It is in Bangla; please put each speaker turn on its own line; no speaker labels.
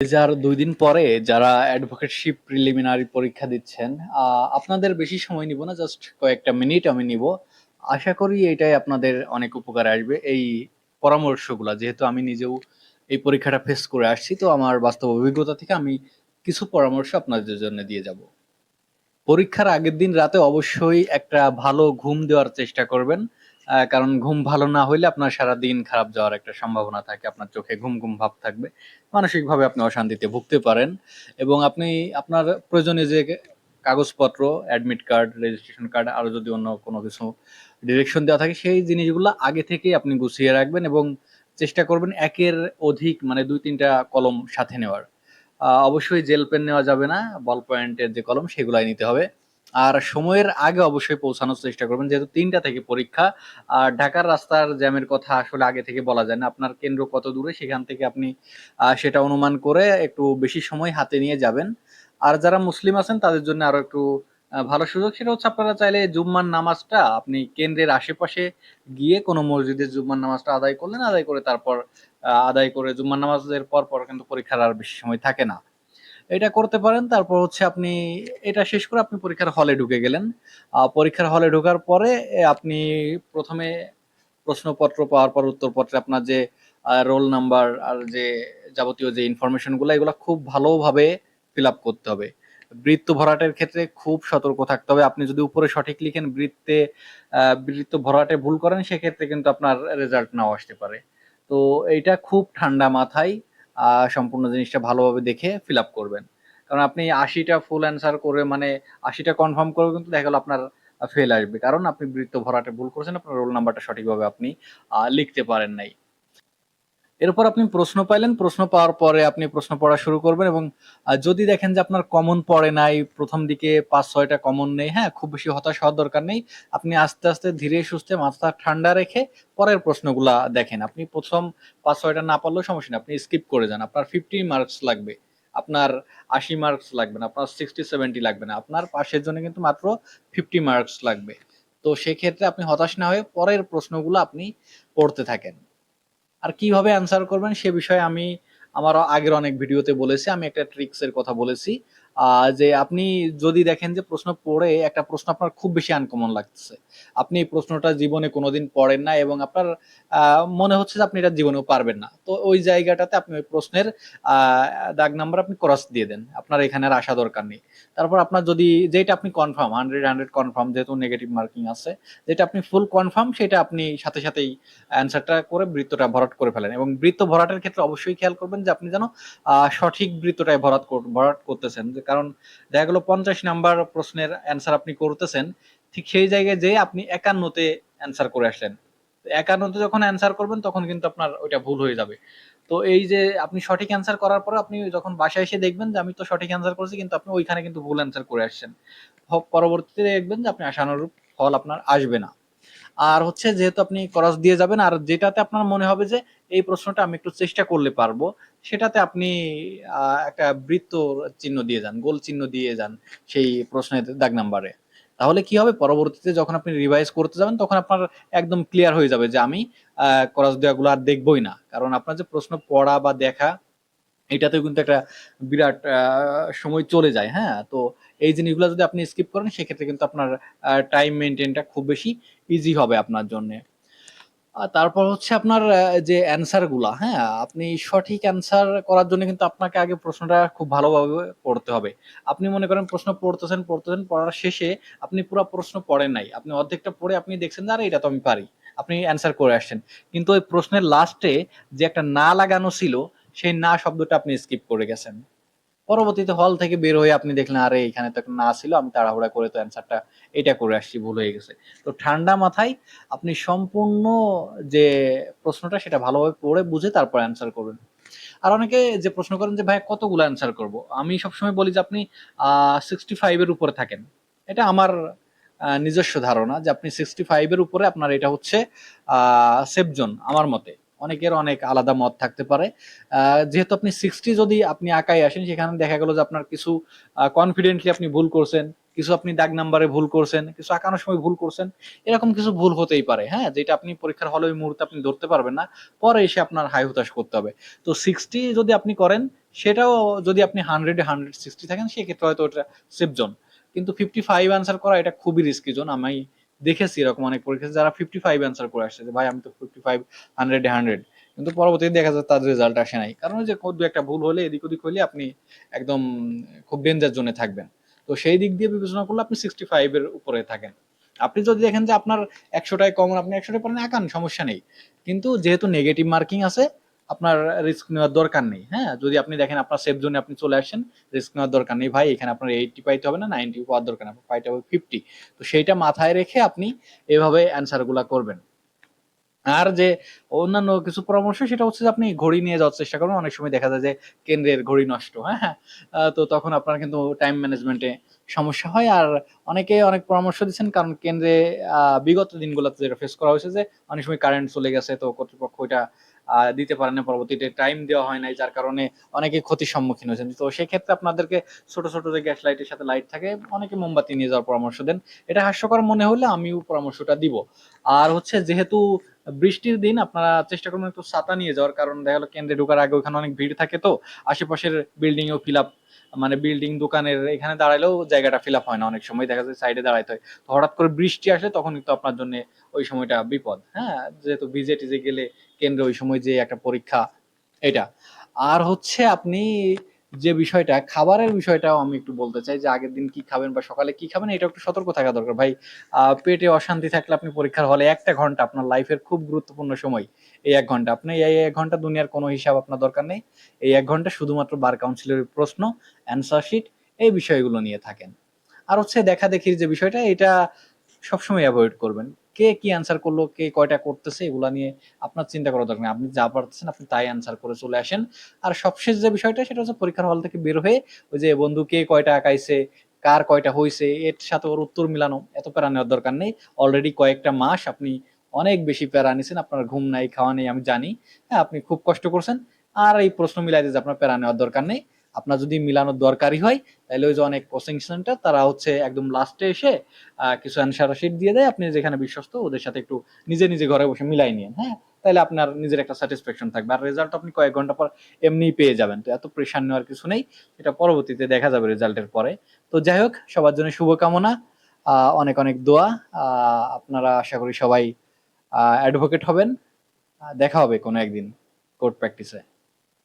যার দুই দিন পরে যারা অ্যাডভোকেটশিপ প্রিলিমিনারি পরীক্ষা দিচ্ছেন আপনাদের বেশি সময় নিব না জাস্ট কয়েকটা মিনিট আমি নিব। আশা করি এটাই আপনাদের অনেক উপকারে আসবে এই পরামর্শগুলা। যেহেতু আমি নিজেও এই পরীক্ষাটা ফেস করে আসছি, তো আমার বাস্তব অভিজ্ঞতা থেকে আমি কিছু পরামর্শ আপনাদের জন্য দিয়ে যাব। পরীক্ষার আগের দিন রাতে অবশ্যই একটা ভালো ঘুম দেওয়ার চেষ্টা করবেন। কারণ ঘুম ভালো না হইলে আপনার সারা দিন খারাপ যাওয়ার একটা সম্ভাবনা থাকে, আপনার চোখে ঘুম ঘুম ভাব থাকবে। মানসিকভাবে আপনি অশান্তিতে ভুগতে পারেন এবং আপনি আপনার প্রয়োজনে যে কাগজপত্র অ্যাডমিট কার্ড রেজিস্ট্রেশন কার্ড আরও যদি অন্য কোনো কিছু ডিরেকশন দেওয়া থাকে, সেই জিনিসগুলো আগে থেকেই আপনি গুছিয়ে রাখবেন এবং চেষ্টা করবেন একের অধিক মানে দুই তিনটা কলম সাথে নেওয়ার। অবশ্যই জেল পেন নেওয়া যাবে না বল পয়েন্টের যে কলম, সেগুলাই নিতে হবে। আর সময়ের আগে অবশ্যই পৌঁছানোর চেষ্টা করবেন, যেহেতু তিনটা থেকে পরীক্ষা। আর ঢাকার রাস্তার জ্যামের কথা আসলে আগে থেকে বলা যায় না। আপনার কেন্দ্র কত দূরে সেখান থেকে আপনি সেটা অনুমান করে একটু বেশি সময় হাতে নিয়ে যাবেন। আর যারা মুসলিম আছেন, তাদের জন্য আরও একটু ভালো সুযোগ। সেটা হচ্ছে আপনারা চাইলে জুম্মার নামাজটা আপনি কেন্দ্রের আশেপাশে গিয়ে কোনো মসজিদে জুম্মার নামাজটা আদায় করলেন, আদায় করে তারপর আদায় করে জুম্মার নামাজের পর পর কিন্তু পরীক্ষার আর বেশি সময় থাকে না। এটা করতে পারেন। তারপর হচ্ছে আপনি এটা শেষ করে আপনি পরীক্ষার হলে ঢুকে গেলেন। পরীক্ষার হলে ঢোকার পরে আপনি প্রথমে প্রশ্নপত্র পাওয়ার পর, উত্তরপত্রে আপনার যে রোল নাম্বার আর যে যাবতীয় যে ইনফরমেশনগুলো, এগুলো খুব ভালোভাবে ফিল আপ করতে হবে। বৃত্ত ভরাটের ক্ষেত্রে খুব সতর্ক থাকতে হবে। আপনি যদি উপরে সঠিক লিখেন, বৃত্তে বৃত্ত ভরাটে ভুল করেন, সেক্ষেত্রে কিন্তু আপনার রেজাল্ট নাও আসতে পারে। তো এইটা খুব ঠান্ডা মাথায় সম্পূর্ণ জিনিসটা ভালোভাবে দেখে ফিল আপ করবেন। কারণ আপনি আশিটা ফুল অ্যান্সার করে মানে আশিটা কনফার্ম করে কিন্তু দেখা গেলো আপনার ফেল আসবে। কারণ আপনি বৃত্ত ভরাটে ভুল করেছেন, আপনার রোল নাম্বারটা সঠিকভাবে আপনি লিখতে পারেন নাই। এরপর আপনি প্রশ্ন পাইলেন, প্রশ্ন পাওয়ার পরে আপনি প্রশ্ন পড়া শুরু করবেন এবং যদি দেখেন যে আপনার কমন পড়ে নাই, প্রথম দিকে পাঁচ, ছয়টা কমন নেই হ্যাঁ খুব বেশি হতাশ হওয়ার দরকার নেই, আপনি আস্তে আস্তে ধীরে সুস্থে মাথা ঠান্ডা রেখে পরের প্রশ্নগুলা দেখেন। আপনি প্রথম পাঁচ, ছয়টা না পারলেও সমস্যা নেই, আপনি স্কিপ করে যান। আপনার ফিফটি মার্কস লাগবে, আপনার আশি মার্কস লাগবে না, আপনার সিক্সটি সেভেন্টি লাগবে না, আপনার পাশের জন্য কিন্তু মাত্র ফিফটি মার্কস লাগবে। তো সেক্ষেত্রে আপনি হতাশ না হয়ে পরের প্রশ্নগুলো আপনি পড়তে থাকেন। আর কীভাবে অ্যান্সার করবেন সে বিষয়ে আমি আমার আগের অনেক ভিডিওতে বলেছি, আমি একটা ট্রিক্সের কথা বলেছি। যে আপনি যদি দেখেন যে প্রশ্ন পড়ে একটা প্রশ্ন আপনার খুব বেশি আনকমন লাগতেছে। আপনি এই প্রশ্নটা জীবনে কোনোদিন পড়েন না এবং আপনার মনে হচ্ছে যে আপনি এটা জীবনেও পারবেন না। তো ওই জায়গাটাতে আপনি ওই প্রশ্নের দাগ নাম্বার আপনি ক্রস দিয়ে দেন। আপনার এখানে আর আসা দরকার নেই। তারপর আপনার যদি যেটা আপনি কনফার্ম হান্ড্রেড হান্ড্রেড কনফার্ম যেহেতু নেগেটিভ মার্কিং আছে যেটা আপনি ফুল কনফার্ম সেটা আপনি সাথে সাথেই অ্যান্সারটা করে বৃত্তটা ভরাট করে ফেলেন। এবং বৃত্ত ভরাটের ক্ষেত্রে অবশ্যই খেয়াল করবেন যে আপনি যেন সঠিক বৃত্তটাই ভরাট ভরাট করতেছেন। যে কারণ দেখা গেল পঞ্চাশ নাম্বার প্রশ্নের অ্যান্সার আপনি করতেছেন, ঠিক সেই জায়গায় যে আপনি একান্নতে অ্যান্সার করে আসলেন। একান্নতে যখন অ্যান্সার করবেন, তখন কিন্তু আপনার ওইটা ভুল হয়ে যাবে। তো এই যে আপনি সঠিক অ্যান্সার করার পরে আপনি যখন বাসায় এসে দেখবেন যে আমি তো সঠিক অ্যান্সার করেছি, কিন্তু আপনি ওইখানে কিন্তু ভুল অ্যান্সার করে আসছেন। পরবর্তীতে দেখবেন যে আপনি আশানুরূপ ফল আপনার আসবে না। আর হচ্ছে যেহেতু আপনি ক্রস দিয়ে যাবেন, আর যেটাতে আপনার মনে হবে যে এই প্রশ্নটা আমি একটু চেষ্টা করলে পারব, সেটাতে আপনি একটা বৃত্ত চিহ্ন দিয়ে যান, গোল চিহ্ন দিয়ে যান সেই প্রশ্নের দাগ নাম্বারে তাহলে কি হবে? পরবর্তীতে যখন আপনি রিভাইজ করতে যাবেন, তখন আপনার একদম ক্লিয়ার হয়ে যাবে যে আমি ক্রস দেওয়াগুলো আর দেখবই না। কারণ আপনার যে প্রশ্ন পড়া বা দেখা, এটাতেও কিন্তু একটা বিরাট সময় চলে যায় হ্যাঁ? তো এই জিনিসগুলো যদি আপনি স্কিপ করেন, সেক্ষেত্রে কিন্তু আপনার টাইম মেনটেনটা খুব বেশি ইজি হবে আপনার জন্য। তারপর হচ্ছে আপনার যে অ্যান্সারগুলা হ্যাঁ আপনি সঠিক অ্যান্সার করার জন্য কিন্তু আপনাকে আগে প্রশ্নটা খুব ভালোভাবে পড়তে হবে। আপনি মনে করেন প্রশ্ন পড়তেছেন পড়তেছেন, পড়ার শেষে আপনি পুরো প্রশ্ন পড়েন নাই। আপনি অর্ধেকটা পড়ে আপনি দেখছেন আরে, এটা তো আমি পারি। আপনি অ্যান্সার করে আসছেন। কিন্তু ওই প্রশ্নের লাস্টে যে একটা না লাগানো ছিল, সেই না শব্দটা আপনি স্কিপ করে গেছেন। পরবর্তীতে হল থেকে বের হয়ে আপনি দেখলেন, আরে, এখানে তো না ছিল, আমি তাড়াহুড়া করে তো অ্যান্সারটা এটা করে আসছি, ভুল হয়ে গেছে। তো ঠান্ডা মাথায় আপনি সম্পূর্ণ যে প্রশ্নটা সেটা ভালোভাবে পড়ে বুঝে তারপর অ্যান্সার করবেন। আর অনেকে যে প্রশ্ন করেন যে, ভাই, কতগুলো অ্যান্সার করব? আমি সবসময় বলি যে, আপনি সিক্সটি ফাইভের উপরে থাকেন। এটা আমার নিজস্ব ধারণা যে, আপনি সিক্সটি ফাইভের উপরে আপনার এটা হচ্ছে সেফ জোন আমার মতে। অনেকের অনেক আলাদা মত থাকতে পারে। যেহেতু আপনি সিক্সটি যদি আপনি আঁকায় আসেন, সেখানে দেখা গেল যে আপনার কিছু কনফিডেন্টলি আপনি ভুল করছেন, কিছু আপনি দাগ নাম্বারে ভুল করছেন, কিছু আঁকানোর সময় ভুল করছেন, এরকম কিছু ভুল হতেই পারে হ্যাঁ? যেটা আপনি পরীক্ষার হলে ওই মুহূর্তে আপনি ধরতে পারবেন না, পরে এসে আপনার হাই হতাশ করতে হবে। তো সিক্সটি যদি আপনি করেন, সেটাও যদি আপনি হান্ড্রেডে হান্ড্রেড সিক্সটি থাকেন, সেক্ষেত্রে হয়তো ওটা সেফ জোন কিন্তু ফিফটি ফাইভ অ্যান্সার করা এটা খুবই রিস্কি জোন আমি দেখেছি এরকম অনেক পরীক্ষা যারা ফিফটি ফাইভ অ্যান্সার করে আসছে যে, ভাই, আমি তো ফিফটি ফাইভ হান্ড্রেড হান্ড্রেড কিন্তু পরবর্তীতে দেখা যায় তার রেজাল্ট আসে নাই। কারণ যে দু একটা ভুল হলে, এদিক ওদিক হলে আপনি একদম খুব ডেঞ্জার জোনে থাকবেন। তো সেই দিক দিয়ে বিবেচনা করলে আপনি সিক্সটি ফাইভ এর উপরে থাকেন। আপনি যদি দেখেন যে আপনার একশোটায় কমন, আপনি একশোটায় পারেন একান সমস্যা নেই। কিন্তু যেহেতু নেগেটিভ মার্কিং আছে আপনার রিস্ক নেওয়ার দরকার নেই হ্যাঁ? যদি আপনি দেখেন আপনার সেফ জোনে আপনি চলে আসেন রিস্ক নেওয়ার দরকার নেই। ভাই এখানে আপনার এইটটি পাইতে হবে না নাইনটি পাওয়ার দরকার নেই পাইতে হবে ফিফটি তো সেইটা মাথায় রেখে আপনি এভাবে অ্যান্সারগুলা করবেন। আর যে অন্যান্য কিছু পরামর্শ সেটা হচ্ছে যে আপনি ঘড়ি নিয়ে যাওয়ার চেষ্টা করুন অনেক সময় দেখা যায় যে কেন্দ্রের ঘড়ি নষ্ট হ্যাঁ? হ্যাঁ। তো তখন আপনার কিন্তু টাইম ম্যানেজমেন্টে সমস্যা হয়। আর অনেকে অনেক পরামর্শ দিচ্ছেন কারণ কেন্দ্রে বিগত দিনগুলোতে যেটা ফেস করা হয়েছে যে অনেক সময় কারেন্ট চলে গেছে তো কর্তৃপক্ষ আহ, দিতে পারেন পরবর্তীতে টাইম দেওয়া হয় নাই, যার কারণে অনেকে ক্ষতির সম্মুখীন হয়েছেন। তো সেক্ষেত্রে আপনাদেরকে ছোট ছোট যে গ্যাস লাইটের সাথে লাইট থাকে, অনেকে মোমবাতি নিয়ে যাওয়ার পরামর্শ দেন। এটা হাস্যকর মনে হলে আমিও পরামর্শটা দিব। আর হচ্ছে যেহেতু বৃষ্টির দিন, আপনারা চেষ্টা করবেন একটু ছাতা নিয়ে যাওয়ার, কারণ দেখা গেলো কেন্দ্রে ঢোকার আগে ওখানে অনেক ভিড় থাকে তো, আশেপাশের বিল্ডিং ও ফিল আপ মানে বিল্ডিং দোকানের এখানে দাঁড়ালেও জায়গাটা ফিল আপ হয় না অনেক সময়, দেখা যায় সাইডে দাঁড়াইতে হয়। তো হঠাৎ করে বৃষ্টি আসলে তখন কিন্তু আপনার জন্য ওই সময়টা বিপদ হ্যাঁ? যেহেতু ভিজে টিজে গেলে কেন্দ্রে ওই সময় যে একটা পরীক্ষা, এটা। আর হচ্ছে আপনি যে বিষয়টা, খাবারের বিষয়টাও আমি একটু বলতে চাই যে আগের দিন কি খাবেন বা সকালে কি খাবেন, এটা একটু সতর্ক থাকা দরকার। ভাই পেটে অশান্তি থাকলে আপনি পরীক্ষার হলে একটা ঘণ্টা আপনার লাইফের খুব গুরুত্বপূর্ণ সময়, এই এক ঘণ্টা। আপনি এই এক ঘণ্টা দুনিয়ার কোনো হিসাব আপনার দরকার নেই। এই এক ঘণ্টা শুধুমাত্র বার কাউন্সিলের প্রশ্ন অ্যান্সার শিট এই বিষয়গুলো নিয়ে থাকেন। আর হচ্ছে দেখা দেখির যে বিষয়টা, এটা সবসময় অ্যাভয়েড করবেন। কে কি অ্যান্সার করল, কে কয়টা করতেছে, এগুলা নিয়ে আপনার চিন্তা করা দরকার আপনি যা পারতেছেন আপনি তাই অ্যান্সার করে চলে আসেন। আর সবশেষ যে বিষয়টা সেটা হচ্ছে পরীক্ষার হল থেকে বের হয়ে ওই যে বন্ধু কে কয়টা আঁকাইছে, কার কয়টা হয়েছে এর সাথে ওর উত্তর মিলানো, এত প্যারা নেওয়ার দরকার নেই। অলরেডি কয়েকটা মাস আপনি অনেক বেশি প্যারা নিছেন, আপনার ঘুম নাই, খাওয়া নেই, আমি জানি। হ্যাঁ আপনি খুব কষ্ট করছেন। আর এই প্রশ্ন মিলাই দিয়ে আপনার প্যারা নেওয়ার দরকার নেই। আপনার যদি মিলানোর দরকারই হয়, তাহলে ওই যে অনেক কোচিং সেন্টার তারা হচ্ছে একদম লাস্টে এসে কিছু অ্যান্সার শিট দিয়ে দেয়। আপনি যেখানে বিশ্বস্ত, ওদের সাথে একটু নিজে নিজে ঘরে বসে মিলাই নিন হ্যাঁ? তাহলে আপনার নিজের একটা স্যাটিসফ্যাকশন থাকবে। আর রেজাল্ট আপনি কয়েক ঘণ্টা পর এমনি পেয়ে যাবেন। তো এত প্রেশার নেওয়ার কিছু নেই। এটা পরবর্তীতে দেখা যাবে রেজাল্টের পরে। তো যাই হোক, সবার জন্য শুভকামনা। অনেক অনেক দোয়া। আপনারা আশা করি সবাই অ্যাডভোকেট হবেন। দেখা হবে কোনো একদিন কোর্ট প্র্যাকটিসে